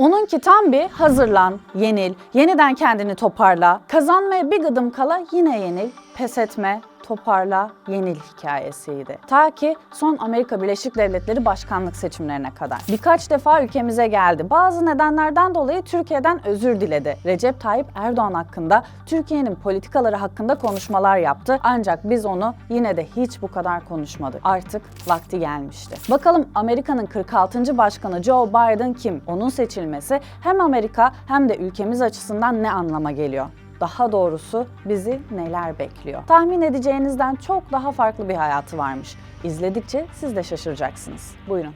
Onunki tam bir hazırlan, yenil, yeniden kendini toparla, kazanmaya bir gıdım kala yine yenil, pes etme, toparla, yenil hikayesiydi. Ta ki son Amerika Birleşik Devletleri başkanlık seçimlerine kadar. Birkaç defa ülkemize geldi. Bazı nedenlerden dolayı Türkiye'den özür diledi. Recep Tayyip Erdoğan hakkında, Türkiye'nin politikaları hakkında konuşmalar yaptı. Ancak biz onu yine de hiç bu kadar konuşmadık. Artık vakti gelmişti. Bakalım Amerika'nın 46. başkanı Joe Biden kim? Onun seçilmesi hem Amerika hem de ülkemiz açısından ne anlama geliyor? Daha doğrusu bizi neler bekliyor? Tahmin edeceğinizden çok daha farklı bir hayatı varmış. İzledikçe siz de şaşıracaksınız. Buyurun.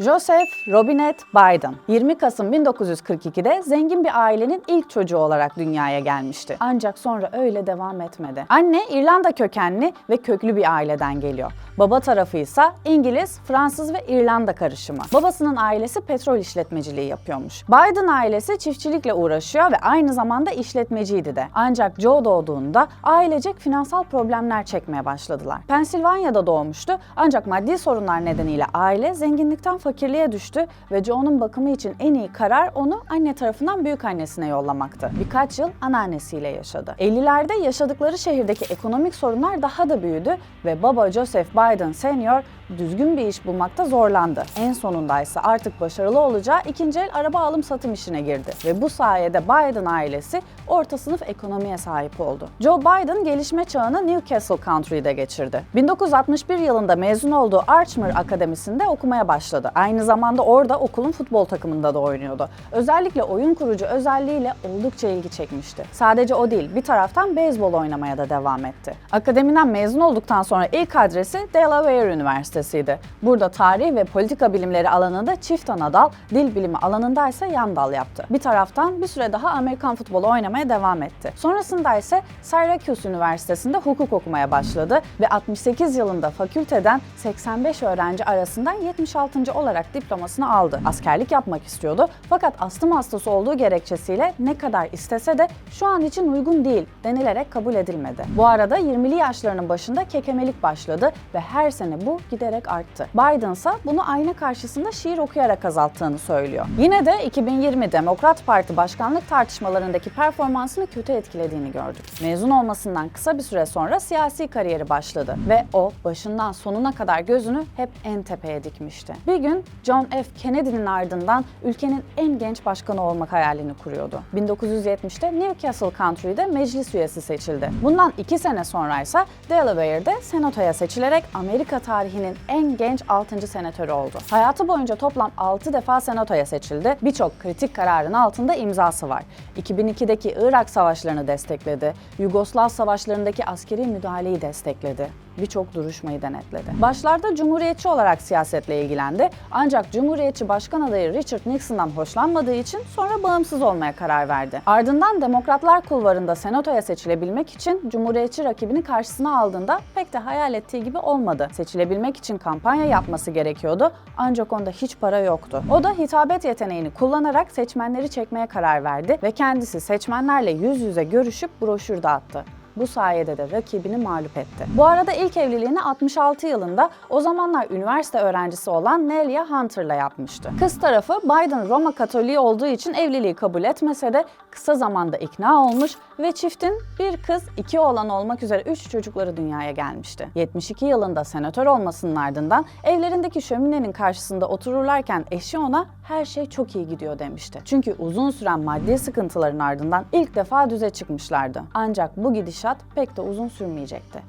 Joseph Robinette Biden 20 Kasım 1942'de zengin bir ailenin ilk çocuğu olarak dünyaya gelmişti. Ancak sonra öyle devam etmedi. Anne İrlanda kökenli ve köklü bir aileden geliyor. Baba tarafı ise İngiliz, Fransız ve İrlanda karışımı. Babasının ailesi petrol işletmeciliği yapıyormuş. Biden ailesi çiftçilikle uğraşıyor ve aynı zamanda işletmeciydi de. Ancak Joe doğduğunda ailecek finansal problemler çekmeye başladılar. Pensilvanya'da doğmuştu ancak maddi sorunlar nedeniyle aile zenginlikten fakirliğe düştü ve Joe'nun bakımı için en iyi karar onu anne tarafından büyük annesine yollamaktı. Birkaç yıl anneannesiyle yaşadı. 50'lerde yaşadıkları şehirdeki ekonomik sorunlar daha da büyüdü ve baba Joseph Biden Senior düzgün bir iş bulmakta zorlandı. En sonunda ise artık başarılı olacağı ikinci el araba alım satım işine girdi ve bu sayede Biden ailesi orta sınıf ekonomiye sahip oldu. Joe Biden gelişme çağını Newcastle Country'de geçirdi. 1961 yılında mezun olduğu Archmere Akademisi'nde okumaya başladı. Aynı zamanda orada okulun futbol takımında da oynuyordu. Özellikle oyun kurucu özelliğiyle oldukça ilgi çekmişti. Sadece o değil, bir taraftan beyzbol oynamaya da devam etti. Akademiden mezun olduktan sonra ilk adresi Delaware Üniversitesi'ydi. Burada tarih ve politika bilimleri alanında çift ana dal, dil bilimi alanında ise yan dal yaptı. Bir taraftan bir süre daha Amerikan futbolu oynamaya devam etti. Sonrasında ise Syracuse Üniversitesi'nde hukuk okumaya başladı ve 68 yılında fakülteden 85 öğrenci arasından 76. olarak diplomasını aldı. Askerlik yapmak istiyordu fakat astım hastası olduğu gerekçesiyle ne kadar istese de şu an için uygun değil denilerek kabul edilmedi. Bu arada 20'li yaşlarının başında kekemelik başladı ve her sene bu giderek arttı. Biden ise bunu ayna karşısında şiir okuyarak azalttığını söylüyor. Yine de 2020 Demokrat Parti başkanlık tartışmalarındaki performansını kötü etkilediğini gördük. Mezun olmasından kısa bir süre sonra siyasi kariyeri başladı ve o başından sonuna kadar gözünü hep en tepeye dikmişti. Bir gün John F. Kennedy'nin ardından ülkenin en genç başkanı olmak hayalini kuruyordu. 1970'te Newcastle Country'de meclis üyesi seçildi. Bundan iki sene sonra ise Delaware'de senatoya seçilerek Amerika tarihinin en genç 6. senatörü oldu. Hayatı boyunca toplam 6 defa senatoya seçildi. Birçok kritik kararın altında imzası var. 2002'deki Irak savaşlarını destekledi. Yugoslav savaşlarındaki askeri müdahaleyi destekledi birçok duruşmayı denetledi. Başlarda Cumhuriyetçi olarak siyasetle ilgilendi ancak Cumhuriyetçi Başkan adayı Richard Nixon'dan hoşlanmadığı için sonra bağımsız olmaya karar verdi. Ardından Demokratlar kulvarında senatoya seçilebilmek için Cumhuriyetçi rakibini karşısına aldığında pek de hayal ettiği gibi olmadı. Seçilebilmek için kampanya yapması gerekiyordu ancak onda hiç para yoktu. O da hitabet yeteneğini kullanarak seçmenleri çekmeye karar verdi ve kendisi seçmenlerle yüz yüze görüşüp broşür dağıttı. Bu sayede de rakibini mağlup etti. Bu arada ilk evliliğini 66 yılında o zamanlar üniversite öğrencisi olan Nelia Hunter'la yapmıştı. Kız tarafı Biden Roma Katoliği olduğu için evliliği kabul etmese de kısa zamanda ikna olmuş ve çiftin bir kız, iki oğlan olmak üzere üç çocukları dünyaya gelmişti. 72 yılında senatör olmasının ardından evlerindeki şöminenin karşısında otururlarken eşi ona her şey çok iyi gidiyor demişti. Çünkü uzun süren maddi sıkıntıların ardından ilk defa düze çıkmışlardı. Ancak bu gidişat pek de uzun sürmeyecekti.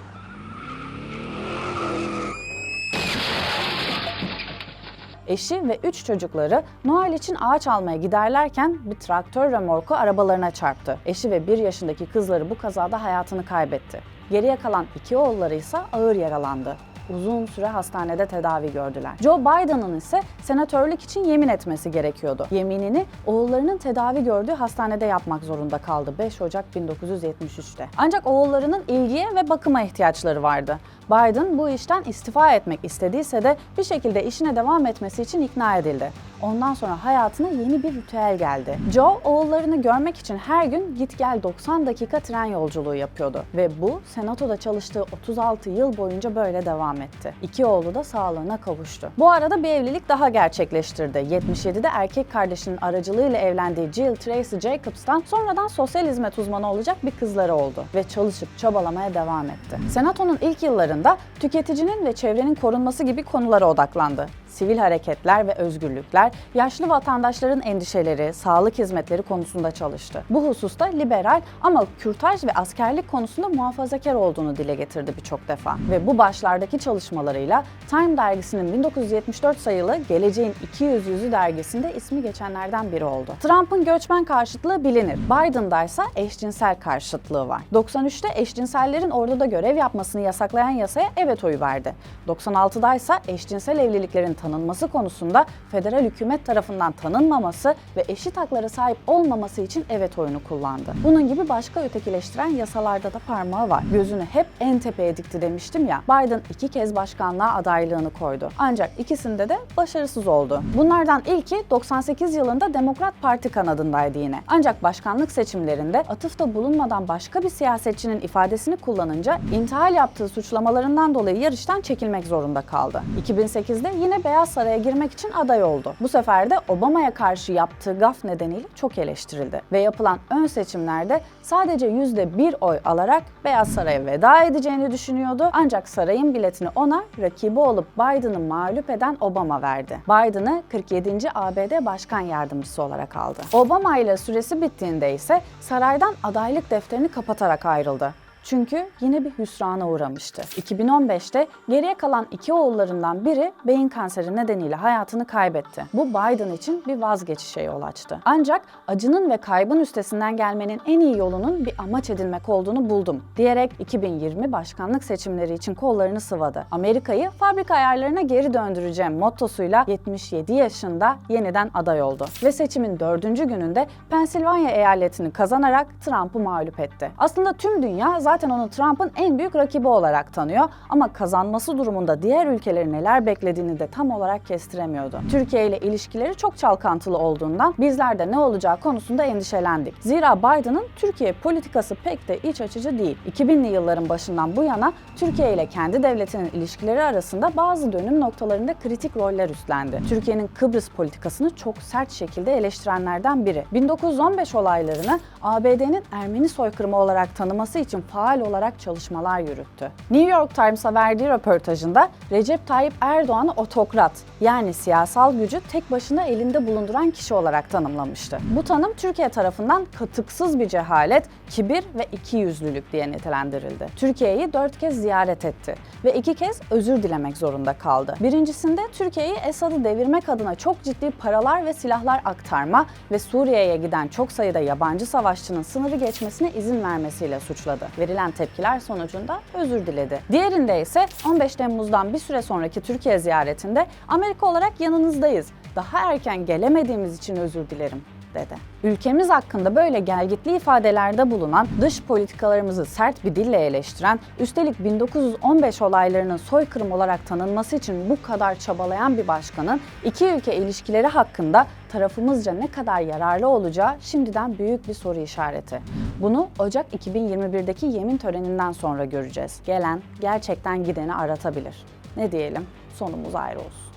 Eşi ve üç çocukları Noel için ağaç almaya giderlerken bir traktör remorku arabalarına çarptı. Eşi ve bir yaşındaki kızları bu kazada hayatını kaybetti. Geriye kalan iki oğulları ise ağır yaralandı uzun süre hastanede tedavi gördüler. Joe Biden'ın ise senatörlük için yemin etmesi gerekiyordu. Yeminini oğullarının tedavi gördüğü hastanede yapmak zorunda kaldı 5 Ocak 1973'te. Ancak oğullarının ilgiye ve bakıma ihtiyaçları vardı. Biden bu işten istifa etmek istediyse de bir şekilde işine devam etmesi için ikna edildi. Ondan sonra hayatına yeni bir ritüel geldi. Joe oğullarını görmek için her gün git gel 90 dakika tren yolculuğu yapıyordu ve bu senatoda çalıştığı 36 yıl boyunca böyle devam etti. İki oğlu da sağlığına kavuştu. Bu arada bir evlilik daha gerçekleştirdi. 77'de erkek kardeşinin aracılığıyla evlendiği Jill Tracy Jacobs'tan sonradan sosyal hizmet uzmanı olacak bir kızları oldu ve çalışıp çabalamaya devam etti. Senato'nun ilk yıllarında tüketicinin ve çevrenin korunması gibi konulara odaklandı sivil hareketler ve özgürlükler, yaşlı vatandaşların endişeleri, sağlık hizmetleri konusunda çalıştı. Bu hususta liberal ama kürtaj ve askerlik konusunda muhafazakar olduğunu dile getirdi birçok defa. Ve bu başlardaki çalışmalarıyla Time dergisinin 1974 sayılı Geleceğin 200 Yüzü dergisinde ismi geçenlerden biri oldu. Trump'ın göçmen karşıtlığı bilinir. Biden'da ise eşcinsel karşıtlığı var. 93'te eşcinsellerin orduda görev yapmasını yasaklayan yasaya evet oyu verdi. 96'da ise eşcinsel evliliklerin tanınması konusunda federal hükümet tarafından tanınmaması ve eşit haklara sahip olmaması için evet oyunu kullandı. Bunun gibi başka ötekileştiren yasalarda da parmağı var. Gözünü hep en tepeye dikti demiştim ya. Biden iki kez başkanlığa adaylığını koydu. Ancak ikisinde de başarısız oldu. Bunlardan ilki 98 yılında Demokrat Parti kanadındaydı yine. Ancak başkanlık seçimlerinde atıfta bulunmadan başka bir siyasetçinin ifadesini kullanınca intihal yaptığı suçlamalarından dolayı yarıştan çekilmek zorunda kaldı. 2008'de yine Beyaz Saray'a girmek için aday oldu. Bu sefer de Obama'ya karşı yaptığı gaf nedeniyle çok eleştirildi. Ve yapılan ön seçimlerde sadece %1 oy alarak Beyaz Saray'a veda edeceğini düşünüyordu. Ancak sarayın biletini ona rakibi olup Biden'ı mağlup eden Obama verdi. Biden'ı 47. ABD Başkan Yardımcısı olarak aldı. Obama ile süresi bittiğinde ise saraydan adaylık defterini kapatarak ayrıldı. Çünkü yine bir hüsrana uğramıştı. 2015'te geriye kalan iki oğullarından biri beyin kanseri nedeniyle hayatını kaybetti. Bu Biden için bir vazgeçişe yol açtı. Ancak acının ve kaybın üstesinden gelmenin en iyi yolunun bir amaç edinmek olduğunu buldum diyerek 2020 başkanlık seçimleri için kollarını sıvadı. Amerika'yı fabrika ayarlarına geri döndüreceğim mottosuyla 77 yaşında yeniden aday oldu. Ve seçimin dördüncü gününde Pensilvanya eyaletini kazanarak Trump'ı mağlup etti. Aslında tüm dünya zaten onu Trump'ın en büyük rakibi olarak tanıyor ama kazanması durumunda diğer ülkelerin neler beklediğini de tam olarak kestiremiyordu. Türkiye ile ilişkileri çok çalkantılı olduğundan bizler de ne olacağı konusunda endişelendik. Zira Biden'ın Türkiye politikası pek de iç açıcı değil. 2000'li yılların başından bu yana Türkiye ile kendi devletinin ilişkileri arasında bazı dönüm noktalarında kritik roller üstlendi. Türkiye'nin Kıbrıs politikasını çok sert şekilde eleştirenlerden biri. 1915 olaylarını ABD'nin Ermeni soykırımı olarak tanıması için faal olarak çalışmalar yürüttü. New York Times'a verdiği röportajında Recep Tayyip Erdoğan'ı otokrat yani siyasal gücü tek başına elinde bulunduran kişi olarak tanımlamıştı. Bu tanım Türkiye tarafından katıksız bir cehalet, kibir ve ikiyüzlülük diye nitelendirildi. Türkiye'yi dört kez ziyaret etti ve iki kez özür dilemek zorunda kaldı. Birincisinde Türkiye'yi Esad'ı devirmek adına çok ciddi paralar ve silahlar aktarma ve Suriye'ye giden çok sayıda yabancı savaşçının sınırı geçmesine izin vermesiyle suçladı. Verilen tepkiler sonucunda özür diledi. Diğerinde ise 15 Temmuz'dan bir süre sonraki Türkiye ziyaretinde Amerika olarak yanınızdayız. Daha erken gelemediğimiz için özür dilerim dedi. Ülkemiz hakkında böyle gelgitli ifadelerde bulunan, dış politikalarımızı sert bir dille eleştiren, üstelik 1915 olaylarının soykırım olarak tanınması için bu kadar çabalayan bir başkanın iki ülke ilişkileri hakkında tarafımızca ne kadar yararlı olacağı şimdiden büyük bir soru işareti. Bunu Ocak 2021'deki yemin töreninden sonra göreceğiz. Gelen gerçekten gideni aratabilir. Ne diyelim? Sonumuz ayrı olsun.